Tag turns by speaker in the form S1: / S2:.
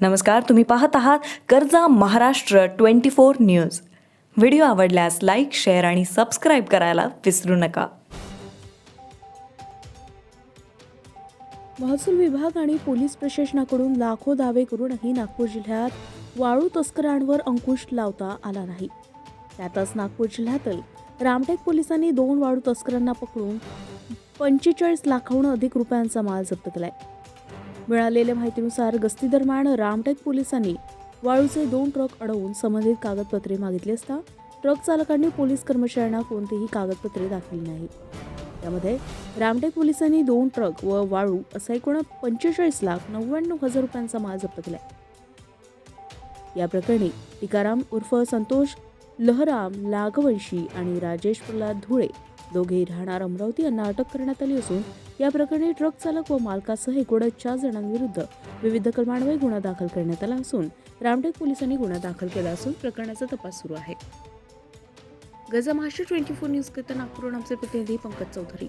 S1: नमस्कार तुम्ही पाहत आहात कर्जा Maharashtra twenty four news. Video आवडल्यास लाईक शेअर आणि सबस्क्राईब करायला विसरू नका.
S2: महसूल विभाग आणि पोलीस प्रशासनाकडून लाखो दावे करूनही नागपूर जिल्ह्यात वाळू तस्करांवर अंकुश लावता आला नाही. त्यातच नागपूर जिल्ह्यातील रामटेक पोलिसांनी दोन वाळू तस्करांना पकडून पंचेचाळीस लाखाहून अधिक रुपयांचा माल जप्त केलाय. मिळालेल्या माहितीनुसार गस्तीदरम्यान रामटेक पोलिसांनी वाळूचे दोन ट्रक अडवून संबंधित कागदपत्रे मागितली असता ट्रक चालकांनी पोलीस कर्मचाऱ्यांना कोणतीही कागदपत्रे दाखवली नाही त्यामध्ये रामटेक पोलिसांनी दोन ट्रक व वाळू असा एकूण पंचेचाळीस लाख नव्याण्णव हजार रुपयांचा माल जप्त केला. या प्रकरणी टिकाराम उर्फ संतोष लहराम लागवंशी आणि राजेश प्रल्हाद धुळे दोघेही राहणार अमरावती यांना अटक करण्यात आली असून या प्रकरणी ट्रक चालक व मालकासह एकूण चार जणांविरुद्ध विविध कलमांवर गुन्हा दाखल करण्यात आला असून रामटेक पोलिसांनी गुन्हा दाखल केला असून प्रकरणाचा तपास सुरू आहे. गजा महाराष्ट्र ट्वेंटी फोर न्यूज करता नागपूरहून आमचे प्रतिनिधी पंकज चौधरी.